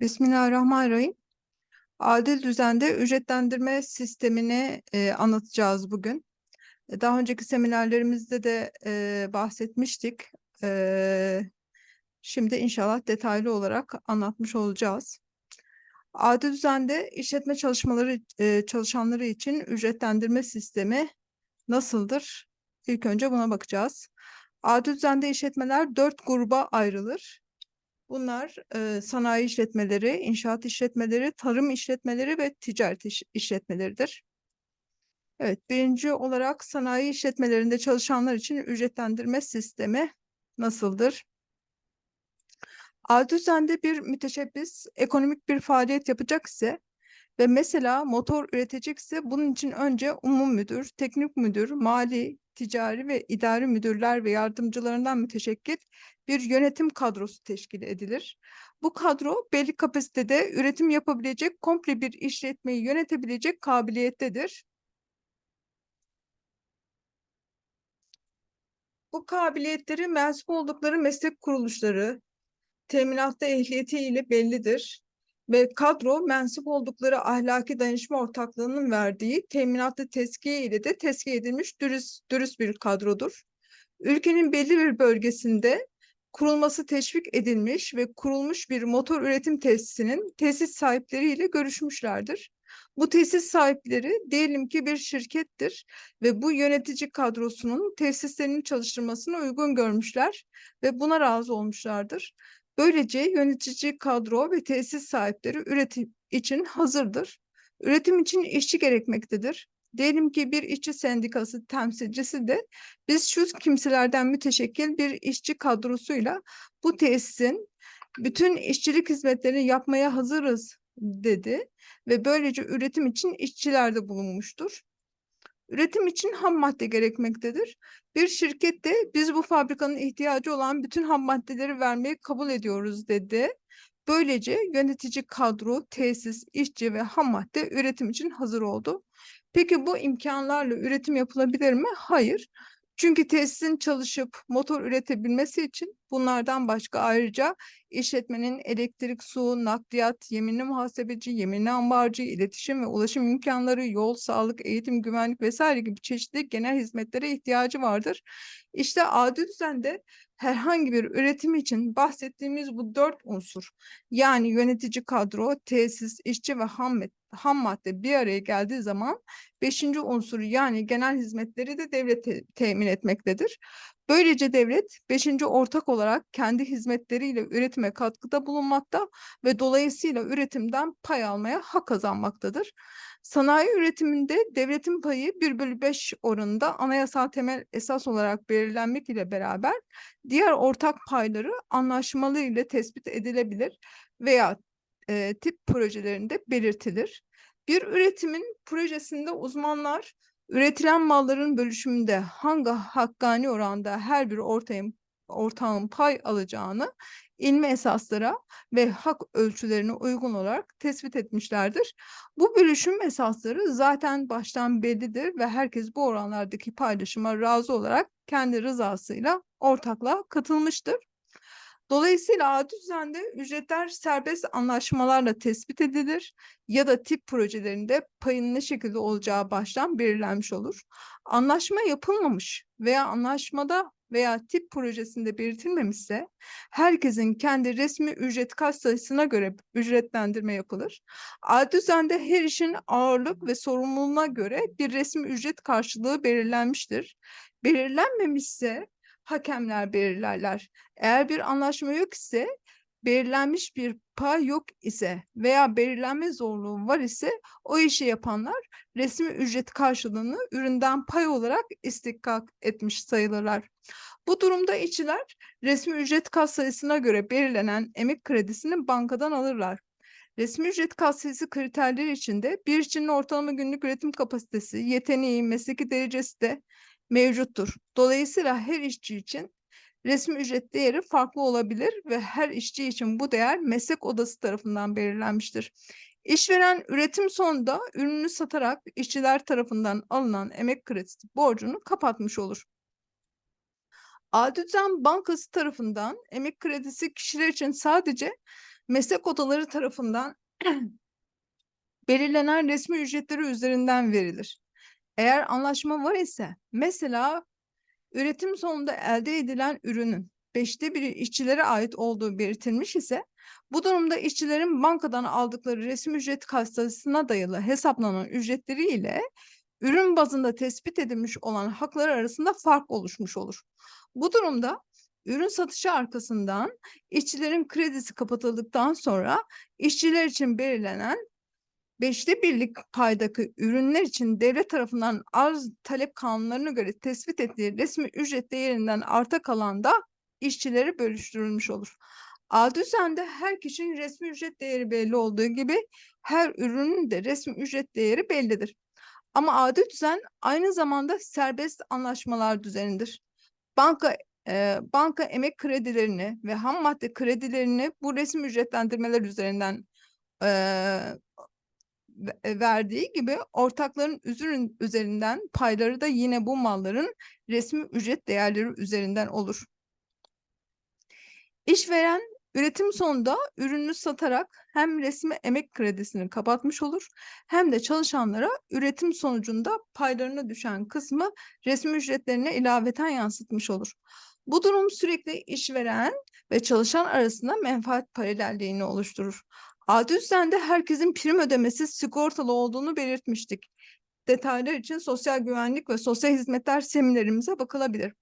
Bismillahirrahmanirrahim. Adil düzende ücretlendirme sistemini e, anlatacağız bugün. E, Daha önceki seminerlerimizde de e, bahsetmiştik. E, şimdi inşallah detaylı olarak anlatmış olacağız. Adil düzende işletme çalışmaları e, çalışanları için ücretlendirme sistemi nasıldır? İlk önce buna bakacağız. Adil düzende işletmeler dört gruba ayrılır. Bunlar e, sanayi işletmeleri, inşaat işletmeleri, tarım işletmeleri ve ticaret iş- işletmeleridir. Evet, birinci olarak sanayi işletmelerinde çalışanlar için ücretlendirme sistemi nasıldır? Adı üzerinde bir müteşebbis ekonomik bir faaliyet yapacak ise ve mesela motor üretecekse bunun için önce umum müdür, teknik müdür, mali, ticari ve idari müdürler ve yardımcılarından müteşekkil bir yönetim kadrosu teşkil edilir. Bu kadro belli kapasitede üretim yapabilecek, komple bir işletmeyi yönetebilecek kabiliyettedir. Bu kabiliyetleri mensup oldukları meslek kuruluşları, teminatta ehliyetiyle bellidir ve kadro mensup oldukları ahlaki danışma ortaklığının verdiği teminatlı tezkiye ile de tezkiye edilmiş dürüst, dürüst bir kadrodur. Ülkenin belli bir bölgesinde kurulması teşvik edilmiş ve kurulmuş bir motor üretim tesisinin tesis sahipleriyle görüşmüşlerdir. Bu tesis sahipleri diyelim ki bir şirkettir ve bu yönetici kadrosunun tesislerinin çalıştırmasını uygun görmüşler ve buna razı olmuşlardır. Böylece yönetici kadro ve tesis sahipleri üretim için hazırdır. Üretim için işçi gerekmektedir. Diyelim ki bir işçi sendikası temsilcisi de biz şu kimselerden müteşekkil bir işçi kadrosuyla bu tesisin bütün işçilik hizmetlerini yapmaya hazırız dedi ve böylece üretim için işçiler de bulunmuştur. Üretim için ham madde gerekmektedir. Bir şirket de biz bu fabrikanın ihtiyacı olan bütün ham maddeleri vermeyi kabul ediyoruz dedi. Böylece yönetici kadro, tesis, işçi ve ham madde üretim için hazır oldu. Peki bu imkanlarla üretim yapılabilir mi? Hayır. Çünkü tesisin çalışıp motor üretebilmesi için bunlardan başka ayrıca işletmenin elektrik, su, nakliyat, yeminli muhasebeci, yeminli ambarcı, iletişim ve ulaşım imkanları, yol, sağlık, eğitim, güvenlik vesaire gibi çeşitli genel hizmetlere ihtiyacı vardır. İşte adil düzende herhangi bir üretim için bahsettiğimiz bu dört unsur yani yönetici kadro, tesis, işçi ve ham, ham madde bir araya geldiği zaman beşinci unsuru yani genel hizmetleri de devlet te- temin etmektedir. Böylece devlet beşinci ortak olarak kendi hizmetleriyle üretime katkıda bulunmakta ve dolayısıyla üretimden pay almaya hak kazanmaktadır. Sanayi üretiminde devletin payı 1 bölü 5 oranında anayasal temel esas olarak belirlenmek ile beraber diğer ortak payları anlaşmalı ile tespit edilebilir veya e, tip projelerinde belirtilir. Bir üretimin projesinde uzmanlar üretilen malların bölüşümünde hangi hakkani oranda her bir ortağın, ortağın pay alacağını ilmi esaslara ve hak ölçülerine uygun olarak tespit etmişlerdir. Bu bölüşüm esasları zaten baştan bellidir ve herkes bu oranlardaki paylaşıma razı olarak kendi rızasıyla ortaklığa katılmıştır. Dolayısıyla adil düzende ücretler serbest anlaşmalarla tespit edilir ya da tip projelerinde payın ne şekilde olacağı baştan belirlenmiş olur. Anlaşma yapılmamış veya anlaşmada veya tip projesinde belirtilmemişse herkesin kendi resmi ücret kat sayısına göre ücretlendirme yapılır. Adil düzende her işin ağırlık ve sorumluluğuna göre bir resmi ücret karşılığı belirlenmiştir. Belirlenmemişse hakemler belirlerler. Eğer bir anlaşma yok ise belirlenmiş bir pay yok ise veya belirlenme zorluğu var ise o işi yapanlar resmi ücret karşılığını üründen pay olarak istikak etmiş sayılırlar. Bu durumda işçiler resmi ücret kat sayısına göre belirlenen emek kredisini bankadan alırlar. Resmi ücret kat sayısı kriterleri içinde bir işçinin ortalama günlük üretim kapasitesi, yeteneği, mesleki derecesi de mevcuttur. Dolayısıyla her işçi için resmi ücret değeri farklı olabilir ve her işçi için bu değer meslek odası tarafından belirlenmiştir. İşveren üretim sonunda ürünü satarak işçiler tarafından alınan emek kredisi borcunu kapatmış olur. Düzen Bankası tarafından emek kredisi kişiler için sadece meslek odaları tarafından belirlenen resmi ücretleri üzerinden verilir. Eğer anlaşma var ise mesela üretim sonunda elde edilen ürünün beşte biri işçilere ait olduğu belirtilmiş ise bu durumda işçilerin bankadan aldıkları resim ücret kasasına dayalı hesaplanan ücretleri ile ürün bazında tespit edilmiş olan haklar arasında fark oluşmuş olur. Bu durumda ürün satışı arkasından işçilerin kredisi kapatıldıktan sonra işçiler için belirlenen beşte birlik paydaki ürünler için devlet tarafından arz talep kanunlarına göre tespit ettiği resmi ücret değerinden arta kalan da işçilere bölüştürülmüş olur. A düzende her kişinin resmi ücret değeri belli olduğu gibi her ürünün de resmi ücret değeri bellidir. Ama adi düzen aynı zamanda serbest anlaşmalar düzenidir. Banka e, banka emek kredilerini ve ham madde kredilerini bu resim ücretlendirmeler üzerinden e, verdiği gibi ortakların üzerin, üzerinden payları da yine bu malların resmi ücret değerleri üzerinden olur. İşveren üretim sonunda ürünü satarak hem resmi emek kredisini kapatmış olur hem de çalışanlara üretim sonucunda paylarına düşen kısmı resmi ücretlerine ilaveten yansıtmış olur. Bu durum sürekli işveren ve çalışan arasında menfaat paralelliğini oluşturur. Adi düzende herkesin prim ödemesi sigortalı olduğunu belirtmiştik. Detaylar için sosyal güvenlik ve sosyal hizmetler seminerimize bakılabilir.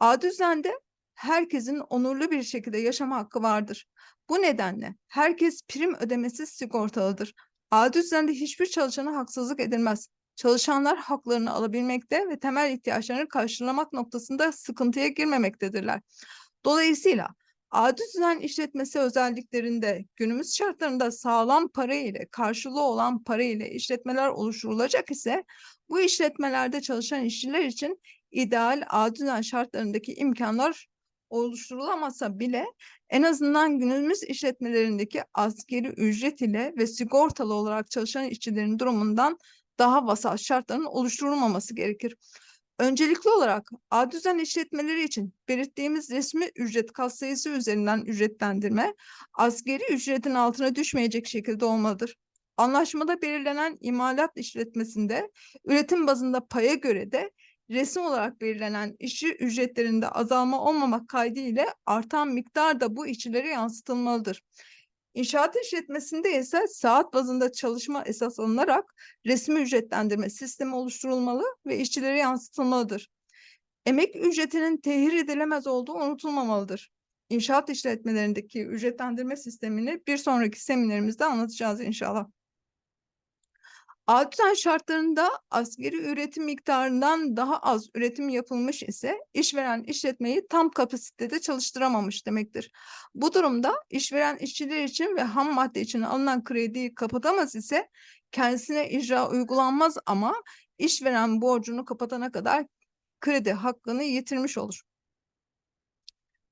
Adi düzende herkesin onurlu bir şekilde yaşama hakkı vardır. Bu nedenle herkes prim ödemesiz sigortalıdır. Adi düzende hiçbir çalışana haksızlık edilmez. Çalışanlar haklarını alabilmekte ve temel ihtiyaçlarını karşılamak noktasında sıkıntıya girmemektedirler. Dolayısıyla adi düzen işletmesi özelliklerinde günümüz şartlarında sağlam para ile karşılığı olan para ile işletmeler oluşturulacak ise bu işletmelerde çalışan işçiler için ideal adi düzen şartlarındaki imkanlar oluşturulamasa bile en azından günümüz işletmelerindeki askeri ücret ile ve sigortalı olarak çalışan işçilerin durumundan daha vasat şartların oluşturulmaması gerekir. Öncelikli olarak A düzen işletmeleri için belirttiğimiz resmi ücret katsayısı üzerinden ücretlendirme asgari ücretin altına düşmeyecek şekilde olmalıdır. Anlaşmada belirlenen imalat işletmesinde üretim bazında paya göre de resim olarak belirlenen işçi ücretlerinde azalma olmamak kaydıyla artan miktar da bu işçilere yansıtılmalıdır. İnşaat işletmesinde ise saat bazında çalışma esas alınarak resmi ücretlendirme sistemi oluşturulmalı ve işçilere yansıtılmalıdır. Emek ücretinin tehir edilemez olduğu unutulmamalıdır. İnşaat işletmelerindeki ücretlendirme sistemini bir sonraki seminerimizde anlatacağız inşallah. Altın şartlarında asgari üretim miktarından daha az üretim yapılmış ise işveren işletmeyi tam kapasitede çalıştıramamış demektir. Bu durumda işveren işçiler için ve ham madde için alınan krediyi kapatamaz ise kendisine icra uygulanmaz ama işveren borcunu kapatana kadar kredi hakkını yitirmiş olur.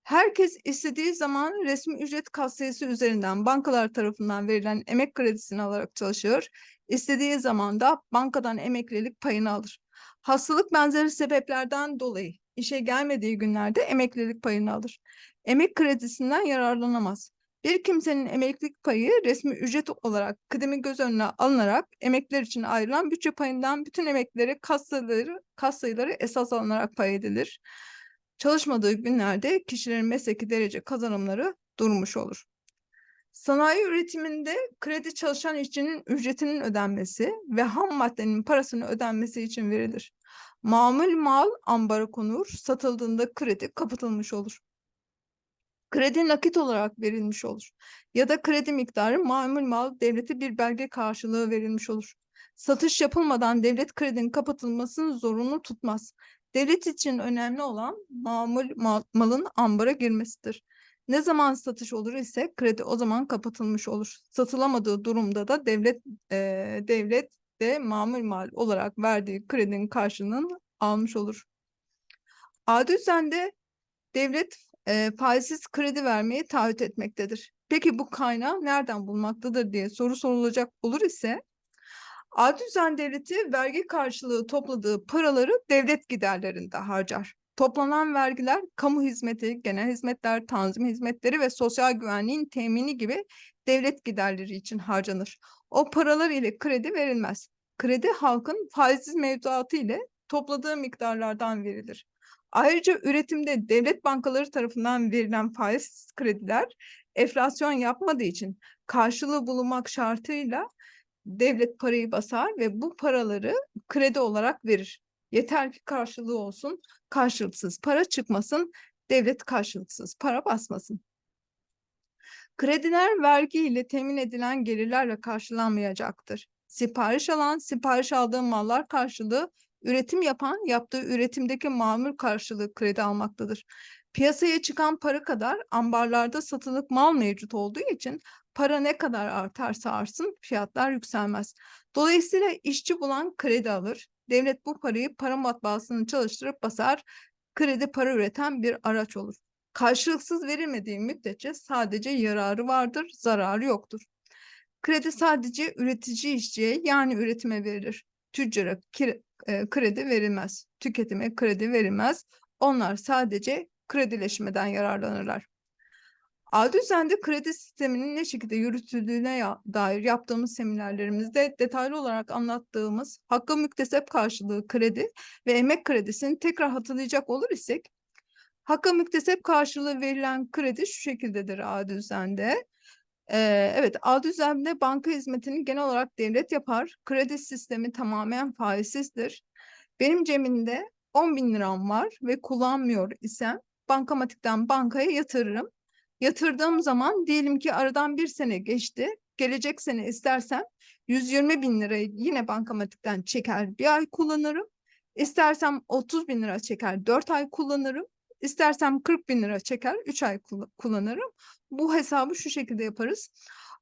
Herkes istediği zaman resmi ücret katsayısı üzerinden bankalar tarafından verilen emek kredisini alarak çalışıyor. İstediği zaman da bankadan emeklilik payını alır. Hastalık benzeri sebeplerden dolayı işe gelmediği günlerde emeklilik payını alır. Emek kredisinden yararlanamaz. Bir kimsenin emeklilik payı resmi ücret olarak kıdemi göz önüne alınarak emekler için ayrılan bütçe payından bütün emekleri kas sayıları, kas sayıları esas alınarak pay edilir. Çalışmadığı günlerde kişilerin mesleki derece kazanımları durmuş olur. Sanayi üretiminde kredi çalışan işçinin ücretinin ödenmesi ve ham maddenin parasının ödenmesi için verilir. Mamul mal ambara konur, satıldığında kredi kapatılmış olur. Kredi nakit olarak verilmiş olur. Ya da kredi miktarı mamul mal devlete bir belge karşılığı verilmiş olur. Satış yapılmadan devlet kredinin kapatılmasını zorunlu tutmaz. Devlet için önemli olan mamul mal, malın ambara girmesidir. Ne zaman satış olur ise kredi o zaman kapatılmış olur. Satılamadığı durumda da devlet e, devlet de mamul mal olarak verdiği kredinin karşılığını almış olur. Adi düzende devlet e, faizsiz kredi vermeyi taahhüt etmektedir. Peki bu kaynağı nereden bulmaktadır diye soru sorulacak olur ise Adi düzen devleti vergi karşılığı topladığı paraları devlet giderlerinde harcar. Toplanan vergiler kamu hizmeti, genel hizmetler, tanzim hizmetleri ve sosyal güvenliğin temini gibi devlet giderleri için harcanır. O paralar ile kredi verilmez. Kredi halkın faizsiz mevduatı ile topladığı miktarlardan verilir. Ayrıca üretimde devlet bankaları tarafından verilen faiz krediler enflasyon yapmadığı için karşılığı bulunmak şartıyla devlet parayı basar ve bu paraları kredi olarak verir. Yeter ki karşılığı olsun, karşılıksız para çıkmasın, devlet karşılıksız para basmasın. Krediler vergi ile temin edilen gelirlerle karşılanmayacaktır. Sipariş alan, sipariş aldığı mallar karşılığı, üretim yapan yaptığı üretimdeki mamul karşılığı kredi almaktadır. Piyasaya çıkan para kadar ambarlarda satılık mal mevcut olduğu için para ne kadar artarsa artsın fiyatlar yükselmez. Dolayısıyla işçi bulan kredi alır. Devlet bu parayı para matbaasını çalıştırıp basar. Kredi para üreten bir araç olur. Karşılıksız verilmediği müddetçe sadece yararı vardır, zararı yoktur. Kredi sadece üretici işçiye yani üretime verilir. Tüccara e, kredi verilmez. Tüketime kredi verilmez. Onlar sadece kredileşmeden yararlanırlar. Ağ düzende kredi sisteminin ne şekilde yürütüldüğüne dair yaptığımız seminerlerimizde detaylı olarak anlattığımız hakkı müktesep karşılığı kredi ve emek kredisini tekrar hatırlayacak olur isek, hakkı müktesep karşılığı verilen kredi şu şekildedir ağ düzende. Ee, evet, ağ düzende banka hizmetini genel olarak devlet yapar. Kredi sistemi tamamen faizsizdir. Benim cebimde 10 bin liram var ve kullanmıyor isem bankamatikten bankaya yatırırım. Yatırdığım zaman diyelim ki aradan bir sene geçti. Gelecek sene istersem 120 bin lirayı yine bankamatikten çeker bir ay kullanırım. İstersem 30 bin lira çeker 4 ay kullanırım. İstersem 40 bin lira çeker 3 ay kullanırım. Bu hesabı şu şekilde yaparız.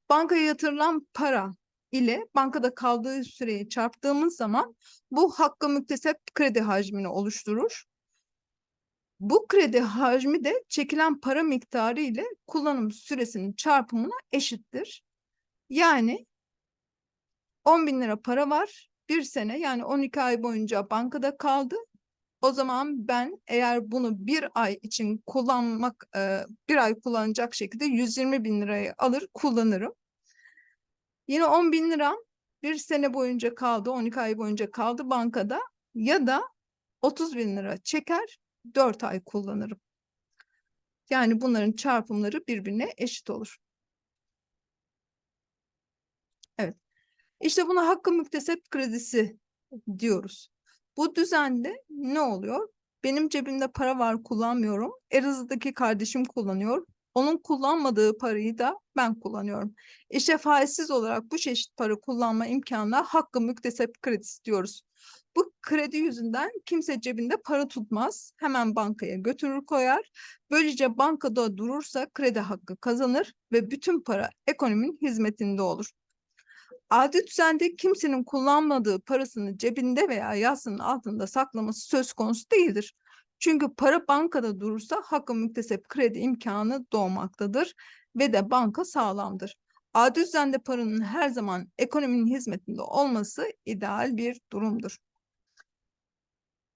Bankaya yatırılan para ile bankada kaldığı süreyi çarptığımız zaman bu hakkı müktesep kredi hacmini oluşturur. Bu kredi hacmi de çekilen para miktarı ile kullanım süresinin çarpımına eşittir. Yani 10 bin lira para var bir sene yani 12 ay boyunca bankada kaldı. O zaman ben eğer bunu bir ay için kullanmak, bir ay kullanacak şekilde 120 bin lirayı alır kullanırım. Yine 10 bin liram bir sene boyunca kaldı, 12 ay boyunca kaldı bankada ya da 30 bin lira çeker 4 ay kullanırım. Yani bunların çarpımları birbirine eşit olur. Evet. İşte buna hakkı müktesep kredisi diyoruz. Bu düzende ne oluyor? Benim cebimde para var kullanmıyorum. Elazığ'daki kardeşim kullanıyor. Onun kullanmadığı parayı da ben kullanıyorum. İşte faizsiz olarak bu çeşit para kullanma imkanına hakkı müktesep kredisi diyoruz. Bu kredi yüzünden kimse cebinde para tutmaz. Hemen bankaya götürür koyar. Böylece bankada durursa kredi hakkı kazanır ve bütün para ekonominin hizmetinde olur. Adi düzende kimsenin kullanmadığı parasını cebinde veya yastığının altında saklaması söz konusu değildir. Çünkü para bankada durursa hakkı müktesep kredi imkanı doğmaktadır ve de banka sağlamdır. Adi düzende paranın her zaman ekonominin hizmetinde olması ideal bir durumdur.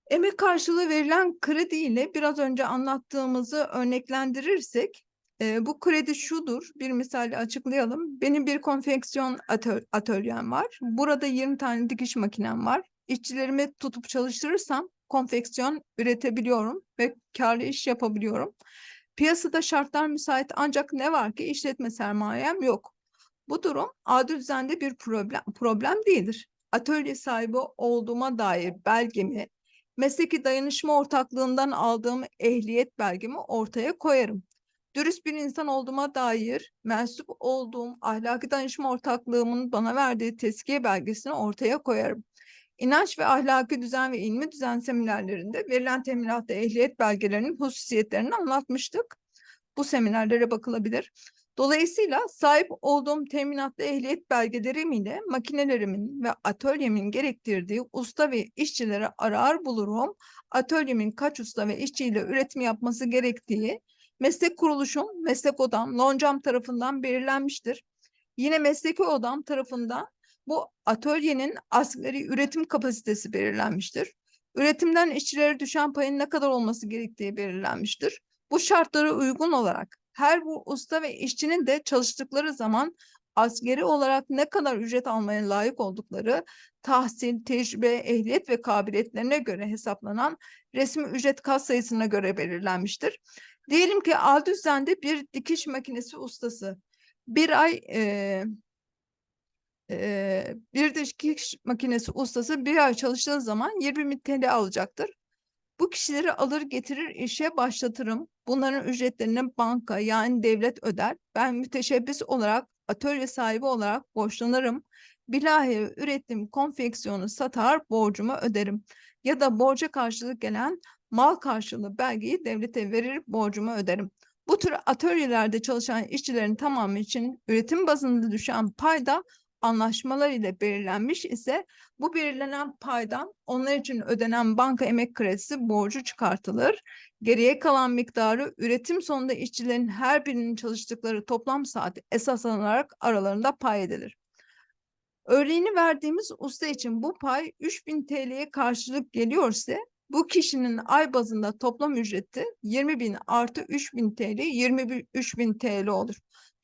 Emek karşılığı verilen kredi ile biraz önce anlattığımızı örneklendirirsek e, bu kredi şudur. Bir misali açıklayalım. Benim bir konfeksiyon atö atölyem var. Burada 20 tane dikiş makinem var. İşçilerimi tutup çalıştırırsam konfeksiyon üretebiliyorum ve karlı iş yapabiliyorum. Piyasada şartlar müsait ancak ne var ki işletme sermayem yok. Bu durum adil düzende bir problem, problem değildir. Atölye sahibi olduğuma dair belgemi, mesleki dayanışma ortaklığından aldığım ehliyet belgemi ortaya koyarım. Dürüst bir insan olduğuma dair mensup olduğum ahlaki danışma ortaklığımın bana verdiği tezkiye belgesini ortaya koyarım. İnanç ve ahlaki düzen ve ilmi düzen seminerlerinde verilen teminatta ehliyet belgelerinin hususiyetlerini anlatmıştık. Bu seminerlere bakılabilir. Dolayısıyla sahip olduğum teminatlı ehliyet belgelerim ile makinelerimin ve atölyemin gerektirdiği usta ve işçilere arar bulurum. Atölyemin kaç usta ve işçiyle üretim yapması gerektiği meslek kuruluşum, meslek odam, loncam tarafından belirlenmiştir. Yine mesleki odam tarafından bu atölyenin asgari üretim kapasitesi belirlenmiştir. Üretimden işçilere düşen payın ne kadar olması gerektiği belirlenmiştir. Bu şartlara uygun olarak her bu usta ve işçinin de çalıştıkları zaman askeri olarak ne kadar ücret almaya layık oldukları tahsil, tecrübe, ehliyet ve kabiliyetlerine göre hesaplanan resmi ücret kat sayısına göre belirlenmiştir. Diyelim ki Aldüzen'de bir dikiş makinesi ustası bir ay e, e, bir dikiş makinesi ustası bir ay çalıştığı zaman 20 bin TL alacaktır. Bu kişileri alır getirir işe başlatırım. Bunların ücretlerini banka yani devlet öder. Ben müteşebbis olarak atölye sahibi olarak borçlanırım. Bilahare ürettiğim konfeksiyonu satar borcumu öderim. Ya da borca karşılık gelen mal karşılığı belgeyi devlete verir borcumu öderim. Bu tür atölyelerde çalışan işçilerin tamamı için üretim bazında düşen payda anlaşmalar ile belirlenmiş ise bu belirlenen paydan onlar için ödenen banka emek kredisi borcu çıkartılır. Geriye kalan miktarı üretim sonunda işçilerin her birinin çalıştıkları toplam saati esas alınarak aralarında pay edilir. Örneğini verdiğimiz usta için bu pay 3000 TL'ye karşılık geliyorsa bu kişinin ay bazında toplam ücreti 20 bin artı 3000 TL 23 bin TL olur.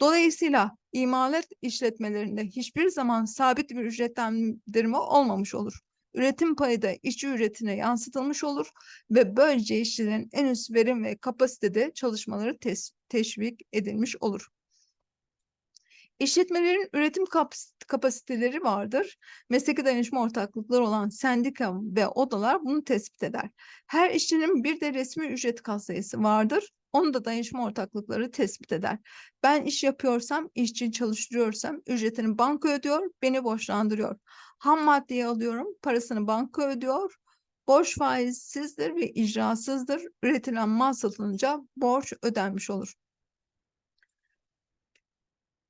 Dolayısıyla imalat işletmelerinde hiçbir zaman sabit bir ücretlendirme olmamış olur. Üretim payı da işçi ücretine yansıtılmış olur ve böylece işçilerin en üst verim ve kapasitede çalışmaları teşvik edilmiş olur. İşletmelerin üretim kapasiteleri vardır. Mesleki dayanışma ortaklıkları olan sendika ve odalar bunu tespit eder. Her işçinin bir de resmi ücret katsayısı vardır. Onu da dayanışma ortaklıkları tespit eder. Ben iş yapıyorsam, işçi çalıştırıyorsam ücretini banka ödüyor, beni borçlandırıyor. Ham maddeyi alıyorum, parasını banka ödüyor. Borç faizsizdir ve icrasızdır. Üretilen mal satılınca borç ödenmiş olur.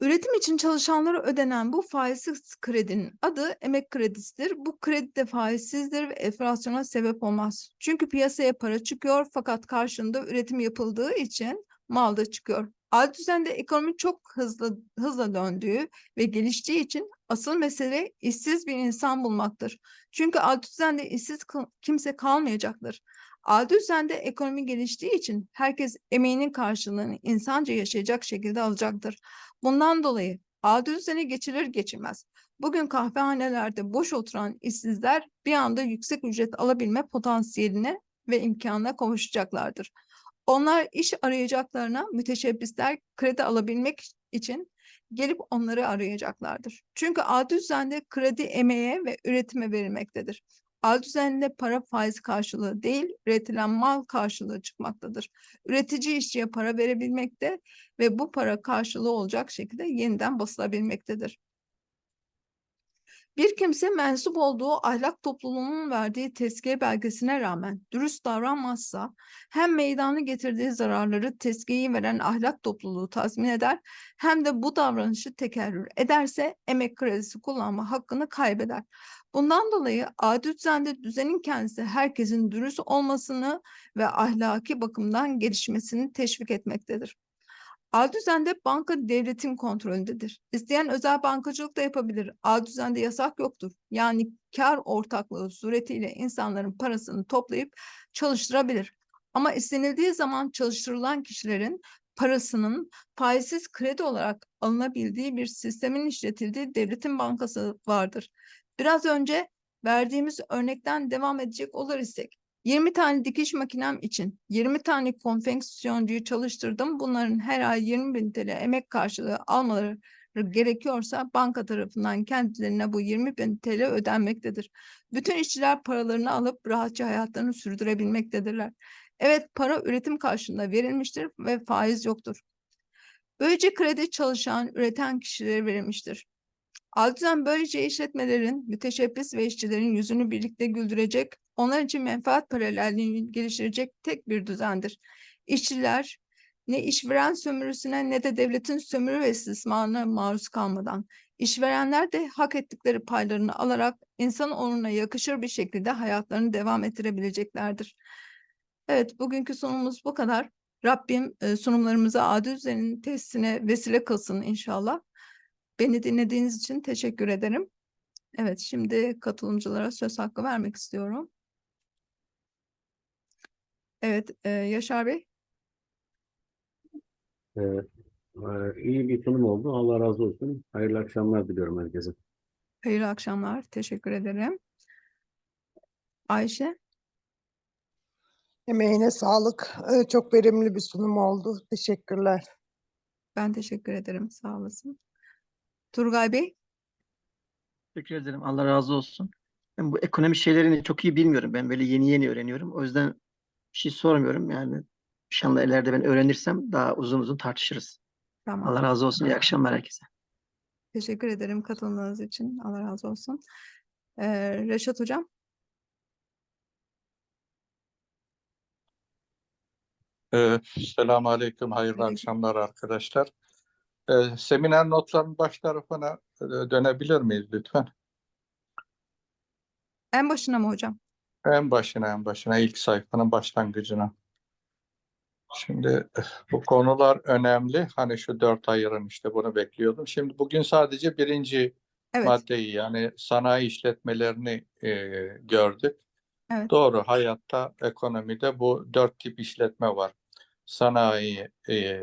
Üretim için çalışanlara ödenen bu faizsiz kredinin adı emek kredisidir. Bu kredi de faizsizdir ve enflasyona sebep olmaz. Çünkü piyasaya para çıkıyor fakat karşında üretim yapıldığı için mal da çıkıyor. Ad düzende ekonomi çok hızlı hızla döndüğü ve geliştiği için asıl mesele işsiz bir insan bulmaktır. Çünkü ad düzende işsiz kimse kalmayacaktır. Ad düzende ekonomi geliştiği için herkes emeğinin karşılığını insanca yaşayacak şekilde alacaktır. Bundan dolayı A düzene geçilir geçilmez. Bugün kahvehanelerde boş oturan işsizler bir anda yüksek ücret alabilme potansiyeline ve imkanına kavuşacaklardır. Onlar iş arayacaklarına müteşebbisler kredi alabilmek için gelip onları arayacaklardır. Çünkü A düzende kredi emeğe ve üretime verilmektedir. Al düzeninde para faiz karşılığı değil, üretilen mal karşılığı çıkmaktadır. Üretici işçiye para verebilmekte ve bu para karşılığı olacak şekilde yeniden basılabilmektedir. Bir kimse mensup olduğu ahlak topluluğunun verdiği tezkiye belgesine rağmen dürüst davranmazsa hem meydanı getirdiği zararları tezkiyeyi veren ahlak topluluğu tazmin eder hem de bu davranışı tekerrür ederse emek kredisi kullanma hakkını kaybeder. Bundan dolayı adil düzende düzenin kendisi herkesin dürüst olmasını ve ahlaki bakımdan gelişmesini teşvik etmektedir. A düzende banka devletin kontrolündedir. İsteyen özel bankacılık da yapabilir. A düzende yasak yoktur. Yani kar ortaklığı suretiyle insanların parasını toplayıp çalıştırabilir. Ama istenildiği zaman çalıştırılan kişilerin parasının faizsiz kredi olarak alınabildiği bir sistemin işletildiği devletin bankası vardır. Biraz önce verdiğimiz örnekten devam edecek olur isek 20 tane dikiş makinem için 20 tane konfeksiyoncuyu çalıştırdım. Bunların her ay 20 bin TL emek karşılığı almaları gerekiyorsa banka tarafından kendilerine bu 20 bin TL ödenmektedir. Bütün işçiler paralarını alıp rahatça hayatlarını sürdürebilmektedirler. Evet para üretim karşılığında verilmiştir ve faiz yoktur. Böylece kredi çalışan, üreten kişilere verilmiştir. Altıdan böylece işletmelerin, müteşebbis ve işçilerin yüzünü birlikte güldürecek, onlar için menfaat paralelliğini geliştirecek tek bir düzendir. İşçiler ne işveren sömürüsüne ne de devletin sömürü ve istismarına maruz kalmadan, işverenler de hak ettikleri paylarını alarak insan onuruna yakışır bir şekilde hayatlarını devam ettirebileceklerdir. Evet, bugünkü sunumumuz bu kadar. Rabbim sunumlarımıza adil düzenin testine vesile kılsın inşallah. Beni dinlediğiniz için teşekkür ederim. Evet, şimdi katılımcılara söz hakkı vermek istiyorum. Evet, e, Yaşar Bey. Ee, e, iyi bir sunum oldu. Allah razı olsun. Hayırlı akşamlar diliyorum herkese. Hayırlı akşamlar. Teşekkür ederim. Ayşe. Emeğine sağlık. Ee, Çok verimli bir sunum oldu. Teşekkürler. Ben teşekkür ederim. Sağ olasın. Turgay Bey. Teşekkür ederim. Allah razı olsun. Ben bu ekonomi şeylerini çok iyi bilmiyorum. Ben böyle yeni yeni öğreniyorum. O yüzden bir şey sormuyorum. Yani inşallah ileride ben öğrenirsem daha uzun uzun tartışırız. Tamam. Allah razı olsun. İyi akşamlar herkese. Teşekkür ederim katıldığınız için. Allah razı olsun. Ee, Reşat Hocam. Ee, Selamun Aleyküm, hayırlı Aleyküm. akşamlar arkadaşlar. Ee, seminer notlarının baş tarafına e, dönebilir miyiz lütfen? En başına mı hocam? En başına, en başına, ilk sayfanın başlangıcına. Şimdi eh, bu konular önemli. Hani şu dört ayırın işte bunu bekliyordum. Şimdi bugün sadece birinci Evet. maddeyi yani sanayi işletmelerini e, gördük. Evet. Doğru, hayatta, ekonomide bu dört tip işletme var. Sanayi, e,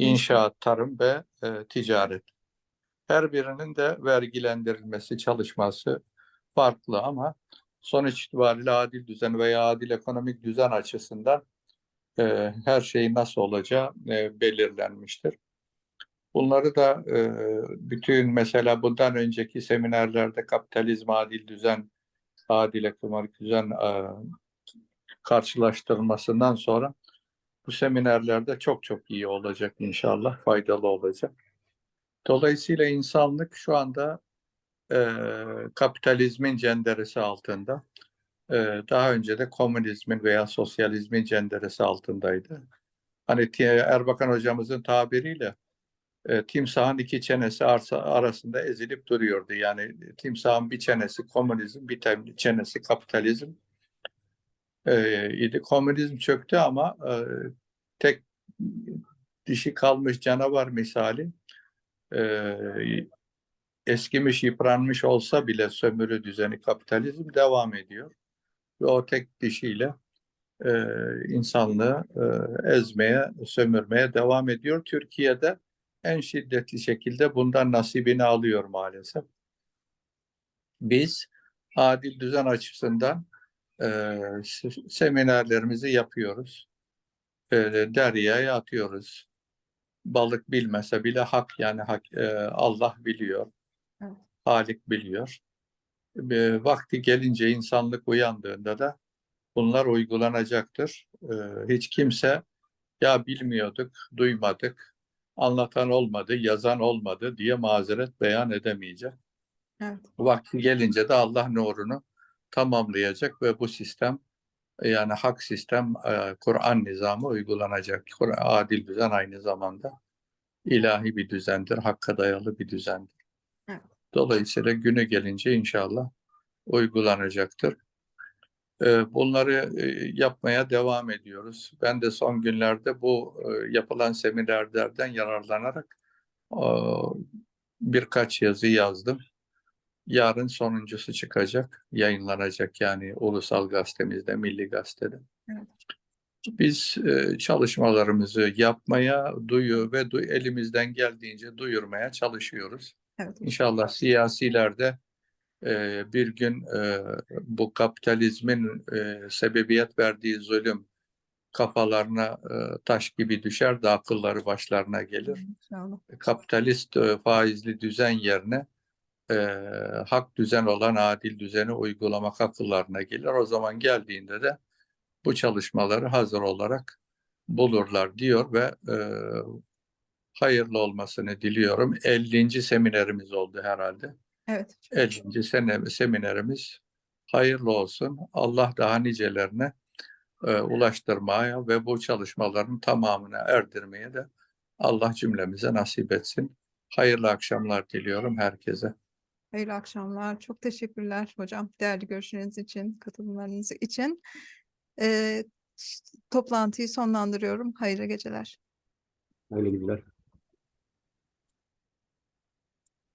inşaat, tarım ve e, ticaret. Her birinin de vergilendirilmesi, çalışması farklı ama sonuç itibariyle adil düzen veya adil ekonomik düzen açısından e, her şeyin nasıl olacağı e, belirlenmiştir. Bunları da e, bütün mesela bundan önceki seminerlerde kapitalizm, adil düzen, adil ekonomik düzen e, karşılaştırılmasından sonra bu seminerlerde çok çok iyi olacak inşallah, faydalı olacak. Dolayısıyla insanlık şu anda e, kapitalizmin cenderesi altında. E, daha önce de komünizmin veya sosyalizmin cenderesi altındaydı. Hani Erbakan hocamızın tabiriyle e, timsahın iki çenesi arsa, arasında ezilip duruyordu. Yani timsahın bir çenesi komünizm, bir çenesi kapitalizm e, idi. Komünizm çöktü ama e, tek dişi kalmış canavar misali e, eskimiş, yıpranmış olsa bile sömürü düzeni kapitalizm devam ediyor. Ve o tek dişiyle e, insanlığı e, ezmeye, sömürmeye devam ediyor. Türkiye'de en şiddetli şekilde bundan nasibini alıyor maalesef. Biz adil düzen açısından e, seminerlerimizi yapıyoruz. E, deryaya atıyoruz. Balık bilmese bile hak yani hak, e, Allah biliyor. Evet. Halik biliyor. E, vakti gelince insanlık uyandığında da bunlar uygulanacaktır. E, hiç kimse ya bilmiyorduk, duymadık, anlatan olmadı, yazan olmadı diye mazeret beyan edemeyecek. Evet. Vakti gelince de Allah nurunu tamamlayacak ve bu sistem yani hak sistem, e, Kur'an nizamı uygulanacak. Kur- Adil düzen aynı zamanda ilahi bir düzendir, hakka dayalı bir düzendir. Evet. Dolayısıyla günü gelince inşallah uygulanacaktır. E, Bunları e, yapmaya devam ediyoruz. Ben de son günlerde bu e, yapılan seminerlerden yararlanarak e, birkaç yazı yazdım. Yarın sonuncusu çıkacak, yayınlanacak yani ulusal gazetemizde, milli gazetede. Evet. Biz e, çalışmalarımızı yapmaya, duyu ve du- elimizden geldiğince duyurmaya çalışıyoruz. Evet. İnşallah siyasiler de e, bir gün e, bu kapitalizmin e, sebebiyet verdiği zulüm kafalarına e, taş gibi düşer de akılları başlarına gelir İnşallah. kapitalist e, faizli düzen yerine e, hak düzen olan adil düzeni uygulamak akıllarına gelir. O zaman geldiğinde de bu çalışmaları hazır olarak bulurlar diyor ve e, hayırlı olmasını diliyorum. 50. seminerimiz oldu herhalde. Evet. 50. sene seminerimiz hayırlı olsun. Allah daha nicelerine e, ulaştırmaya ve bu çalışmaların tamamına erdirmeye de Allah cümlemize nasip etsin. Hayırlı akşamlar diliyorum herkese. Hayırlı akşamlar. Çok teşekkürler hocam. Değerli görüşleriniz için, katılımlarınız için. Ee, toplantıyı sonlandırıyorum. Hayırlı geceler. Hayırlı günler.